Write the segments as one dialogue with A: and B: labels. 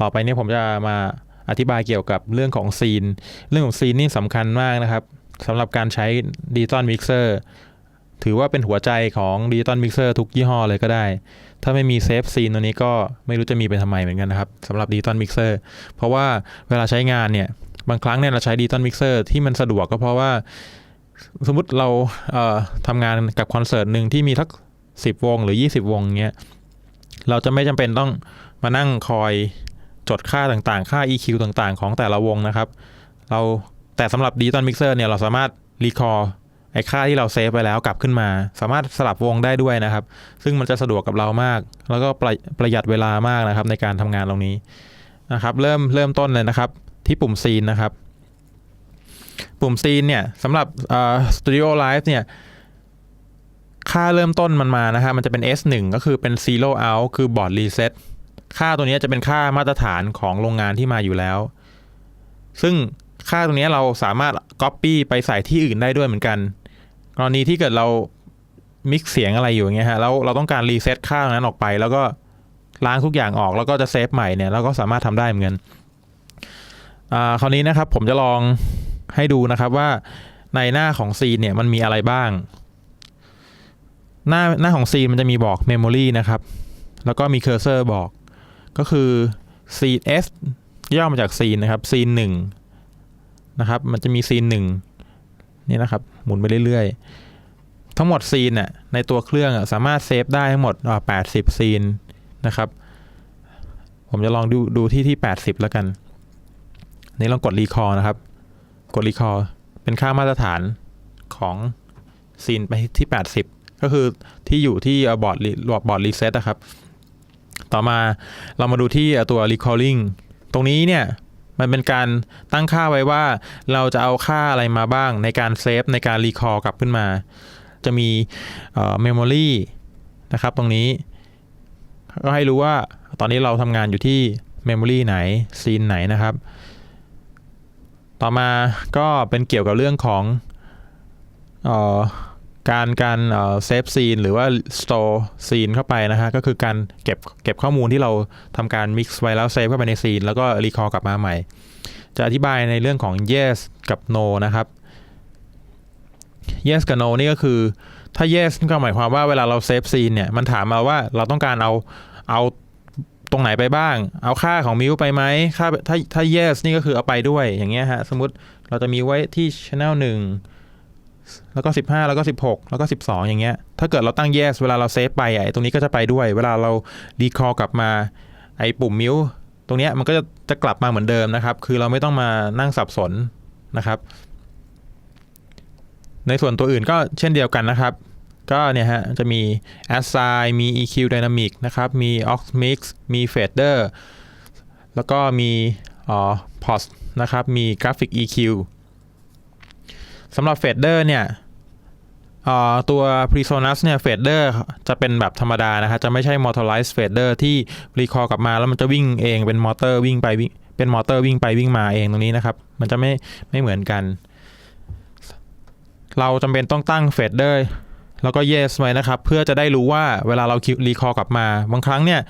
A: ต่อไปนี่ยผมจะมาอธิบายเกี่ยวกับเรื่องของซีน เรื่องของซีนนี่สำคัญมากนะครับสำหรับการใช้ดิจิตอลมิกเซอร์ถือว่าเป็นหัวใจของดิจิตอลมิกเซอร์ทุกยี่ห้อเลยก็ได้ ถ้าไม่มีเซฟซีนตัวนี้ก็ไม่รู้จะมีไปทำไมเหมือนกันนะครับสำหรับดิจิตอลมิกเซอร์เพราะว่าเวลาใช้งานเนี่ย บางครั้งเนี่ยเราใช้ดิจิตอลมิกเซอร์ที่มันสะดวกก็เพราะว่า สมมติเราเทำงานกับคอนเสิร์ตหนึ่งที่มีทักสิบวงหรือ 20 วงเงี้ยเราจะไม่จำเป็นต้องมานั่งคอย จดค่าต่างๆ ค่า EQ ต่างๆ ของแต่ละวงนะครับ เราแต่สำหรับดิจิตอลมิกเซอร์เนี่ยเราสามารถรีคอร์ไอ้ค่าที่เราเซฟไปแล้วกลับขึ้นมา สามารถสลับวงได้ด้วยนะครับ ซึ่งมันจะสะดวกกับเรามาก แล้วก็ประประหยัดเวลามากนะครับในการทำงานตรงนี้นะครับ เริ่มเริ่มต้นเลยนะครับ ที่ปุ่มซีนนะครับ ปุ่มซีนเนี่ยสำหรับเอ่อ Studio Live เนี่ยค่าเริ่มต้นมันมานะฮะมันจะเป็น S1 ก็คือเป็น Zero Out คือบอร์ดรีเซ็ต ค่าตัวนี้จะเป็นค่ามาตรฐานของโรงงานที่มาอยู่แล้ว ซึ่งค่าตรงนี้เราสามารถ Copy ไปใส่ที่อื่นได้ด้วยเหมือนกัน กรณีที่เกิดเรามิกเสียงอะไรอยู่อย่างเงี้ยฮะแล้วเราต้องการรีเซ็ตค่านั้นออกไป แล้วก็ล้างทุกอย่างออกแล้วก็จะเซฟใหม่เนี่ยเราก็สามารถทำได้เหมือนกันอ่าคราวนี้นะครับผมจะลองให้ดูนะครับว่าในหน้าของซีนเนี่ยมันมีอะไรบ้าง หน้าหน้าของซีนมันจะมีบอก Memory นะครับ แล้วก็มีเคอร์เซอร์บอก ก็คือซีน S ย่อมาจากซีนนะครับซีนหนึ่งนะครับมันจะมีซีนหนึ่งนี่นะครับ หมุนไปเรื่อยๆ ทั้งหมดซีนน่ะในตัวเครื่องสามารถเซฟได้ทั้งหมดอ่า80ซีนนะครับ ผมจะลองดูดูที่ที่80แล้วกัน นี่ลองกดรีคอร์นะครับ กดรีคอร์เป็นค่ามาตรฐานของซีนไปที่80ก็คือที่อยู่ที่บอร์ดบอร์ดรีเซ็ตนะครับ ต่อมาเรามาดูที่ตัว recalling ตรงนี้เนี่ยมันเป็นการตั้งค่าไว้ว่าเราจะเอาค่าอะไรมาบ้างในการเซฟในการ recall กลับขึ้นมา จะมีเอ่อ memory นะครับตรงนี้ ก็ให้รู้ว่าตอนนี้เราทำงานอยู่ที่ memory ไหนซีนไหนนะครับ ต่อมาก็เป็นเกี่ยวกับเรื่องของอ การการเซฟซีนหรือว่า store ซีนเข้าไปนะฮะ ก็คือการเก็บเก็บข้อมูลที่เราทำการ mix ไว้แล้วเซฟเข้าไปในซีนแล้วก็ recall กลับมาใหม่ จะอธิบายในเรื่องของ yes กับ no นะครับ yes กับ no นี่ก็คือถ้า yes ก็หมายความว่าเวลาเราเซฟซีนเนี่ย มันถามมาว่าเราต้องการเอาเอาตรงไหนไปบ้าง เอาค่าของมิวไปไหมค่าถ้าถ้า yes นี่ก็คือเอาไปด้วยอย่างเงี้ยฮะ สมมติเราจะมีไว้ที่ channel 1 แล้วก็ 15 แล้วก็ 16 แล้วก็ 12 อย่างเงี้ย ถ้าเกิดเราตั้ง yes เวลาเราเซฟไปอะไอ้ตรงนี้ก็จะไปด้วย เวลาเราดีคอ l กลับมาไอ้ปุ่มมิวตรงเนี้ยมันก็จะจะกลับมาเหมือนเดิมนะครับ คือเราไม่ต้องมานั่งสับสนนะครับ ในส่วนตัวอื่นก็เช่นเดียวกันนะครับ ก็เนี่ยฮะจะมี assign มี eq dynamic นะครับ มี aux mix มี fader แล้วก็มีอ๋อ pos นะครับ มี graphic eq สำหรับเฟดเดอร์เนี่ยตัว Presonus เนี่ยเฟดเดอร์จะเป็นแบบธรรมดานะฮะจะไม่ใช่ motorized fader ที่รีคอร์กลับมาแล้วมันจะวิ่งเองเป็นมอเตอร์วิ่งไปวิ่งเป็นมอเตอร์วิ่งไปวิ่งมาเองตรงนี้นะครับ มันจะไม่ไม่เหมือนกัน เราจำเป็นต้องตั้งเฟดเดอร์แล้วก็ yes ไว้นะครับ เพื่อจะได้รู้ว่าเวลาเรารีคอร์กลับมา บางครั้งเนี่ย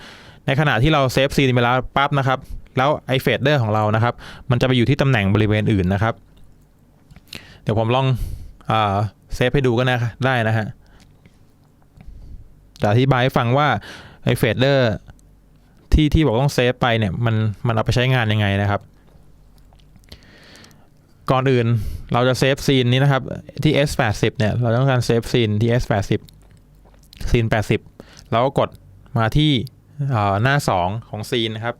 A: ในขณะที่เราเซฟซีนไปแล้วปั๊บนะครับ แล้วไอเฟดเดอร์ของเรานะครับ มันจะไปอยู่ที่ตำแหน่งบริเวณอื่นนะครับ ดี๋ยวผมลองเซฟให้ดูก็นะได้นะฮะจะอธิบายให้ฟังว่าไอเฟดเดอร์ที่ที่บอกต้องเซฟไปเนี่ยมันมันเอาไปใช้งานยังไงนะครับ ก่อนอื่นเราจะเซฟซีนนี้นะครับที่ S80 เนี่ยเราต้องการเซฟซีนที่ S80 ซีน 80 เราก็กดมาที่หน้า 2 ของซีนนะครับ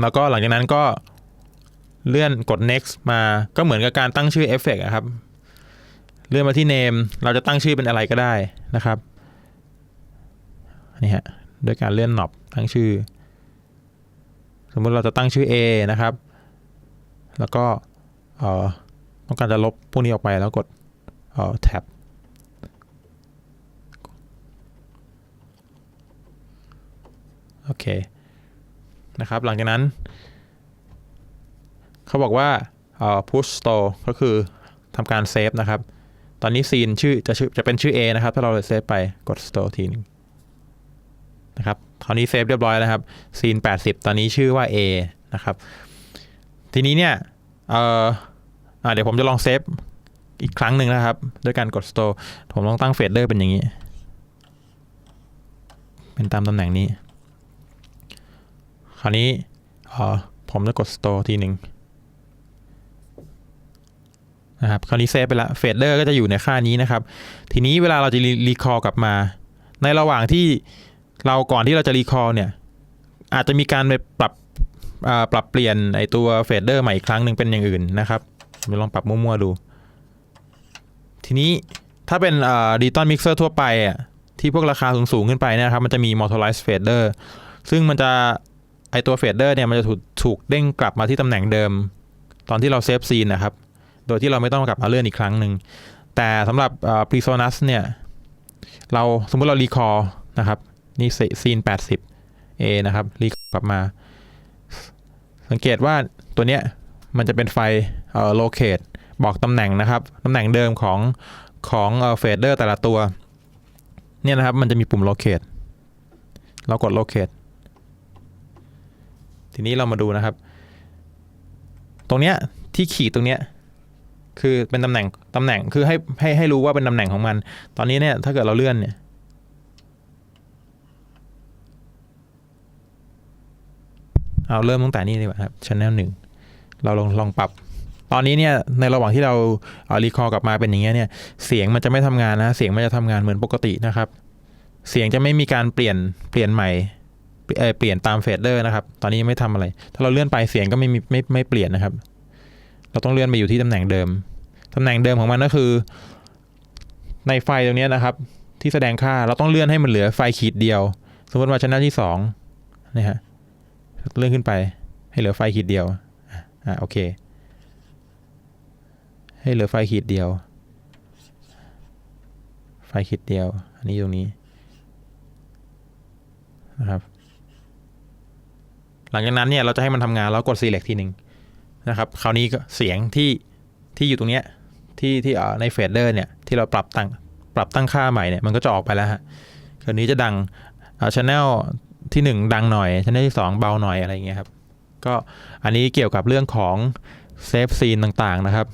A: แล้วก็หลังจากนั้นก็ เลื่อนกด next มาก็เหมือนกับการตั้งชื่อเอฟเฟกต์ครับ เลื่อนมาที่ name เราจะตั้งชื่อเป็นอะไรก็ได้นะครับนี่ฮะโดยการเลื่อนหนอบตั้งชื่อ สมมุติเราจะตั้งชื่อ A นะครับ แล้วก็เอ่อต้องการจะลบพวกนี้ออกไปแล้วกดเอ่อ tab โอเคนะครับ หลังจากนั้น เขาบอกว่าเอ่อ push store ก็คือทำการเซฟนะครับ ตอนนี้ซีนชื่อจะชื่อจะเป็นชื่อ A นะครับ ถ้าเราเซฟไปกด store ทีนึงนะครับคราวนี้เซฟเรียบร้อยแล้วครับซีน 80 ตอนนี้ชื่อว่า A นะครับ ทีนี้เนี่ยเอ่ออเดี๋ยวผมจะลองเซฟอีกครั้งหนึ่งนะครับ ด้วยการกด store ผมลองตั้งเฟดเดอร์เป็นอย่างนี้ เป็นตามตำแหน่งนี้ คราวนี้เอ่อผมจะกด store ทีหนึ่ง นะครับคราวนี้เซฟไปละเฟดเดอร์ก็จะอยู่ในค่านี้นะครับ ทีนี้เวลาเราจะรีคอร์กลับมา ในระหว่างที่เราก่อนที่เราจะรีคอร์เนี่ยอาจจะมีการไปปรับปรับเปลี่ยนไอตัวเฟดเดอร์ใหม่อีกครั้งหนึ่งเป็นอย่างอื่นนะครับผมลองปรับมั่วๆดู ทีนี้ถ้าเป็นดิจิตอลมิกเซอร์ทั่วไปอะที่พวกราคาสูงๆขึ้นไปนะครับ มันจะมี motorized fader ซึ่งมันจะไอตัวเฟดเดอร์เนี่ยมันจะถูกถูกเด้งกลับมาที่ตำแหน่งเดิม ตอนที่เราเซฟซีนนะครับ โดยที่เราไม่ต้องกลับมาเลื่อนอีกครั้งหนึ่ง แต่สำหรับ Presonus เนี่ย เราสมมติเรารีคอร์นะครับนี่ซีน 80 A นะครับรีกลับมา สังเกตว่าตัวเนี้ยมันจะเป็นไฟเอ่อ locate บอกตำแหน่งนะครับตำแหน่งเดิมของของเอ่อ fader แต่ละตัว เนี่ยนะครับ มันจะมีปุ่ม locate เรากด locate ทีนี้เรามาดูนะครับ ตรงเนี้ยที่ขีดตรงเนี้ย คือเป็นตำแหน่งตำแหน่งคือให้ให้ให้รู้ว่าเป็นตำแหน่งของมัน ตอนนี้เนี่ย ถ้าเกิดเราเลื่อนเนี่ย เอาเริ่มตั้งแต่นี้ดีกว่าครับช anel หนึ่งเราลองลองปรับ ตอนนี้เนี่ย ในระหว่างที่เราเอารีคอร์กลับมาเป็นอย่างเงี้ยเนี่ย เสียงมันจะไม่ทำงานนะ เสียงมันจะทำงานเหมือนปกตินะครับ เสียงจะไม่มีการเปลี่ยนเปลี่ยนใหม่เปลี่ยนตามเฟดเดอร์นะครับ ตอนนี้ไม่ทำอะไร ถ้าเราเลื่อนไปเสียงก็ไม่มีไม่ไม่เปลี่ยนนะครับ เราต้องเลื่อนไปอยู่ที่ตำแหน่งเดิม ตำแหน่งเดิมของมันก็คือ ในไฟตรงนี้นะครับ ที่แสดงค่าเราต้องเลื่อนให้มันเหลือไฟขีดเดียว สมมติว่าชั้นหน้าที่สองนะฮะเลื่อนขึ้นไป ให้เหลือไฟขีดเดียวอะอ่าโอเค ให้เหลือไฟขีดเดียว ไฟขีดเดียว อันนี้ตรงนี้นะครับหลังจากนั้นเนี่ยเราจะให้มันทำงานแล้วกด select ทีหนึ่ง นะครับคราวนี้ก็เสียงที่ที่อยู่ตรงเนี้ยที่ที่ในเฟดเดอร์เนี่ยที่เราปรับตั้งปรับตั้งค่าใหม่เนี่ยมันก็จะออกไปแล้วฮะคราวนี้จะดังอ่าชแนลที่หนึ่งดังหน่อยชแนลที่สองเบาหน่อยอะไรอย่างเงี้ยครับก็อันนี้เกี่ยวกับเรื่องของเซฟซีนต่างๆนะครับ